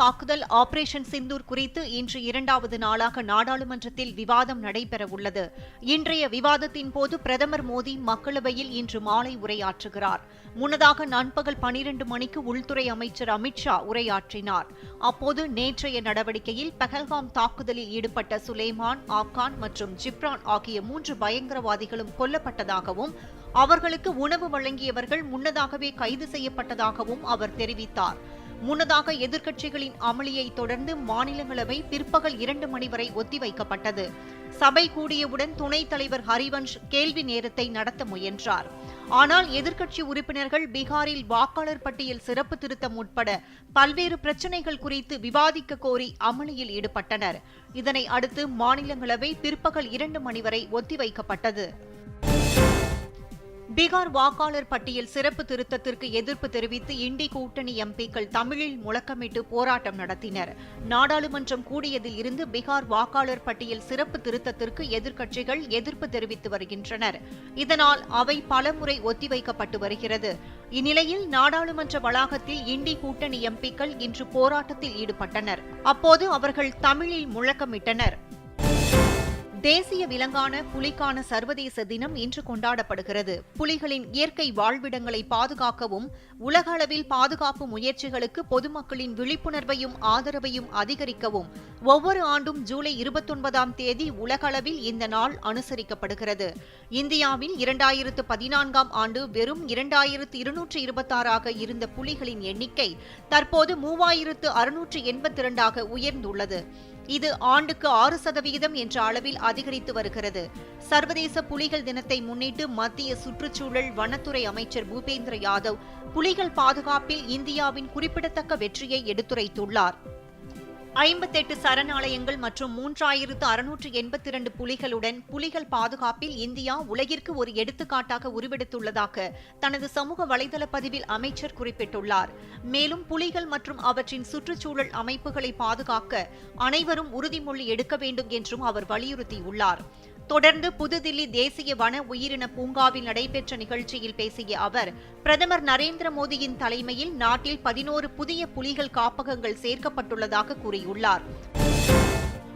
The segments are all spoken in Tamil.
தாக்குதல் ஆபரேஷன் சிந்தூர் குறித்து இன்று இரண்டாவது நாளாக நாடாளுமன்றத்தில் விவாதம் நடைபெறவுள்ளது. இன்றைய விவாதத்தின் போது பிரதமர் மோடி மக்களவையில் இன்று மாலை உரையாற்றுகிறார். முன்னதாக நண்பகல் பனிரண்டு மணிக்கு உள்துறை அமைச்சர் அமித்ஷா உரையாற்றினார். அப்போது நேற்றைய நடவடிக்கையில் பெஹல்காம் தாக்குதலில் ஈடுபட்ட சுலேமான் ஆப்கான் மற்றும் ஜிப்ரான் ஆகிய மூன்று பயங்கரவாதிகளும் கொல்லப்பட்டதாகவும் அவர்களுக்கு உணவு வழங்கியவர்கள் முன்னதாகவே கைது செய்யப்பட்டதாகவும் அவர் தெரிவித்தார். முன்னதாக எதிர்க்கட்சிகளின் அமளியை தொடர்ந்து மாநிலங்களவை பிற்பகல் இரண்டு மணி வரை ஒத்திவைக்கப்பட்டது. சபை கூடியவுடன் துணைத் தலைவர் ஹரிவன்ஷ் கேள்வி நேரத்தை நடத்த முயன்றார். ஆனால் எதிர்க்கட்சி உறுப்பினர்கள் பீகாரில் வாக்காளர் பட்டியல் சிறப்பு திருத்தம் உட்பட பல்வேறு பிரச்சினைகள் குறித்து விவாதிக்க கோரி அமளியில் ஈடுபட்டனர். இதனை அடுத்து மாநிலங்களவை பிற்பகல் இரண்டு மணி வரை ஒத்திவைக்கப்பட்டது. பீகார் வாக்காளர் பட்டியல் சிறப்பு திருத்தத்திற்கு எதிர்ப்பு தெரிவித்து இண்டி கூட்டணி எம்பிக்கள் தமிழில் முழக்கமிட்டு போராட்டம் நடத்தினர். நாடாளுமன்றம் கூடியதில் இருந்து பீகார் வாக்காளர் பட்டியல் சிறப்பு திருத்தத்திற்கு எதிர்க்கட்சிகள் எதிர்ப்பு தெரிவித்து வருகின்றனர். இதனால் அவை பலமுறை ஒத்திவைக்கப்பட்டு வருகிறது. இந்நிலையில் நாடாளுமன்ற வளாகத்தில் இண்டி கூட்டணி எம்பிக்கள் இன்று போராட்டத்தில் ஈடுபட்டனர். அப்போது அவர்கள் தமிழில் முழக்கமிட்டனர். தேசிய விலங்கான புலிக்கான சர்வதேச தினம் இன்று கொண்டாடப்படுகிறது. புலிகளின் இயற்கை வாழ்விடங்களை பாதுகாக்கவும் உலக அளவில் பாதுகாப்பு முயற்சிகளுக்கு பொதுமக்களின் விழிப்புணர்வையும் ஆதரவையும் அதிகரிக்கவும் ஒவ்வொரு ஆண்டும் ஜூலை இருபத்தொன்பதாம் தேதி உலகளவில் இந்த நாள் அனுசரிக்கப்படுகிறது. இந்தியாவில் இரண்டாயிரத்து பதினான்காம் ஆண்டு வெறும் இரண்டாயிரத்து இருநூற்று இருபத்தாறாக இருந்த புலிகளின் எண்ணிக்கை தற்போது மூவாயிரத்து அறுநூற்று எண்பத்தி இரண்டாக உயர்ந்துள்ளது. இது ஆண்டுக்கு ஆறு சதவிகிதம் என்ற அளவில் அதிகரித்து வருகிறது. சர்வதேச புலிகள் தினத்தை முன்னிட்டு மத்திய சுற்றுச்சூழல் வனத்துறை அமைச்சர் பூபேந்திர யாதவ் புலிகள் பாதுகாப்பில் இந்தியாவின் குறிப்பிடத்தக்க வெற்றியை எடுத்துரைத்துள்ளார். ஐம்பத்தெட்டு சரணாலயங்கள் மற்றும் மூன்றாயிரத்து அறுநூற்று எண்பத்தி இரண்டு புலிகளுடன் புலிகள் பாதுகாப்பில் இந்தியா உலகிற்கு ஒரு எடுத்துக்காட்டாக உருவெடுத்துள்ளதாக தனது சமூக வலைதள பதிவில் அமைச்சர் குறிப்பிட்டுள்ளார். மேலும் புலிகள் மற்றும் அவற்றின் சுற்றுச்சூழல் அமைப்புகளை பாதுகாக்க அனைவரும் உறுதிமொழி எடுக்க வேண்டும் என்றும் அவர் வலியுறுத்தியுள்ளார். தொடர்ந்து புதுதில்லி தேசிய வன உயிரின பூங்காவில் நடைபெற்ற நிகழ்ச்சியில் பேசிய அவர் பிரதமர் நரேந்திர மோடியின் தலைமையில் நாட்டில் பதினோரு புதிய புலிகள் காப்பகங்கள் சேர்க்கப்பட்டுள்ளதாக கூறியுள்ளார்.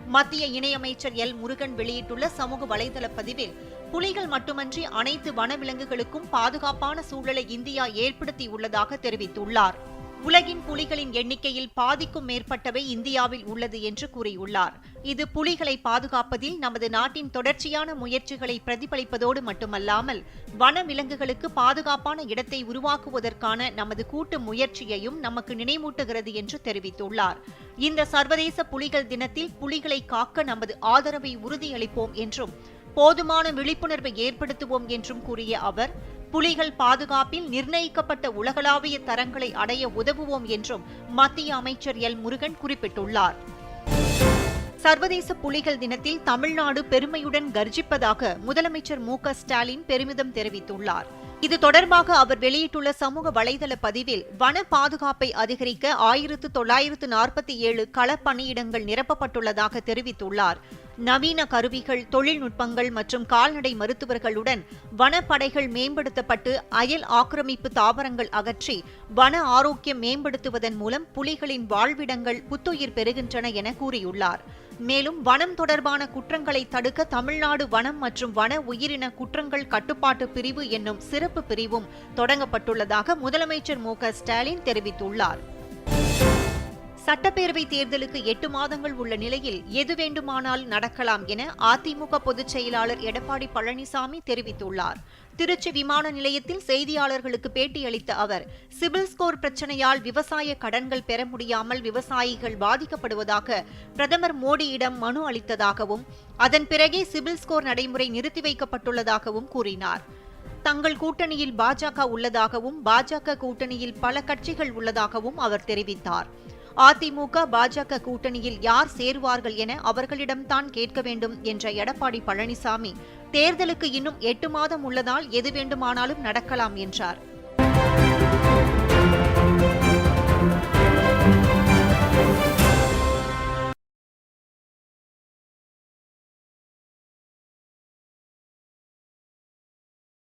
மத்திய இணையமைச்சர் எல். முருகன் வெளியிட்டுள்ள சமூக வலைதள பதிவில் புலிகள் மட்டுமன்றி அனைத்து வனவிலங்குகளுக்கும் பாதுகாப்பான சூழலை இந்தியா ஏற்படுத்தியுள்ளதாக தெரிவித்துள்ளார். உலகின் புலிகளின் எண்ணிக்கையில் பாதிக்கும் மேற்பட்டவை இந்தியாவில் உள்ளது என்று கூறியுள்ளார். இது புலிகளை பாதுகாப்பதில் நமது நாட்டின் தொடர்ச்சியான முயற்சிகளை பிரதிபலிப்பதோடு மட்டுமல்லாமல் வனவிலங்குகளுக்கு பாதுகாப்பான இடத்தை உருவாக்குவதற்கான நமது கூட்டு முயற்சியையும் நமக்கு நினைவூட்டுகிறது என்று தெரிவித்துள்ளார். இந்த சர்வதேச புலிகள் தினத்தில் புலிகளை காக்க நமது ஆதரவை உறுதியளிப்போம் என்றும் போதுமான விழிப்புணர்வை ஏற்படுத்துவோம் என்றும் கூறிய அவர் புலிகள் பாதுகாப்பில் நிர்ணயிக்கப்பட்ட உலகளாவிய தரங்களை அடைய உதவுவோம் என்றும் மத்திய அமைச்சர் எல். முருகன் குறிப்பிட்டுள்ளார். சர்வதேச புலிகள் தினத்தில் தமிழ்நாடு பெருமையுடன் கர்ஜிப்பதாக முதலமைச்சர் மு. ஸ்டாலின் பெருமிதம் தெரிவித்துள்ளார். இது தொடர்பாக அவர் வெளியிட்டுள்ள சமூக வலைதள பதிவில் வன பாதுகாப்பை அதிகரிக்க ஆயிரத்து தொள்ளாயிரத்து நாற்பத்தி ஏழு களப்பணியிடங்கள் நிரப்பப்பட்டுள்ளதாக தெரிவித்துள்ளார். நவீன கருவிகள் தொழில்நுட்பங்கள் மற்றும் கால்நடை மருத்துவர்களுடன் வனப்படைகள் மேம்படுத்தப்பட்டு அயல் ஆக்கிரமிப்பு தாவரங்கள் அகற்றி வன ஆரோக்கியம் மேம்படுத்துவதன் மூலம் புலிகளின் வாழ்விடங்கள் புத்துயிர் பெறுகின்றன என கூறியுள்ளார். மேலும் வனம் தொடர்பான குற்றங்களை தடுக்க தமிழ்நாடு வனம் மற்றும் வன உயிரின குற்றங்கள் கட்டுப்பாட்டு பிரிவு என்னும் சிறப்பு பிரிவும் தொடங்கப்பட்டுள்ளதாக முதலமைச்சர் மு ஸ்டாலின் தெரிவித்துள்ளார். சட்டப்பேரவை தேர்தலுக்கு எட்டு மாதங்கள் உள்ள நிலையில் எது வேண்டுமானால் நடக்கலாம் என அதிமுக பொதுச் செயலாளர் எடப்பாடி பழனிசாமி தெரிவித்துள்ளார். திருச்சி விமான நிலையத்தில் செய்தியாளர்களுக்கு பேட்டியளித்த அவர் சிபில் ஸ்கோர் பிரச்சனையால் விவசாய கடன்கள் பெற முடியாமல் விவசாயிகள் பாதிக்கப்படுவதாக பிரதமர் மோடியிடம் மனு அளித்ததாகவும் அதன் பிறகே சிபில் ஸ்கோர் நடைமுறை நிறுத்தி வைக்கப்பட்டுள்ளதாகவும் கூறினார். தங்கள் கூட்டணியில் பாஜக உள்ளதாகவும் பாஜக கூட்டணியில் பல கட்சிகள் உள்ளதாகவும் அவர் தெரிவித்தார். அதிமுக பாஜக கூட்டணியில் யார் சேருவார்கள் என அவர்களிடம்தான் கேட்க வேண்டும் என்ற எடப்பாடி பழனிசாமி. தேர்தலுக்கு இன்னும் எட்டு மாதம் உள்ளதால் எது வேண்டுமானாலும் நடக்கலாம் என்றார்.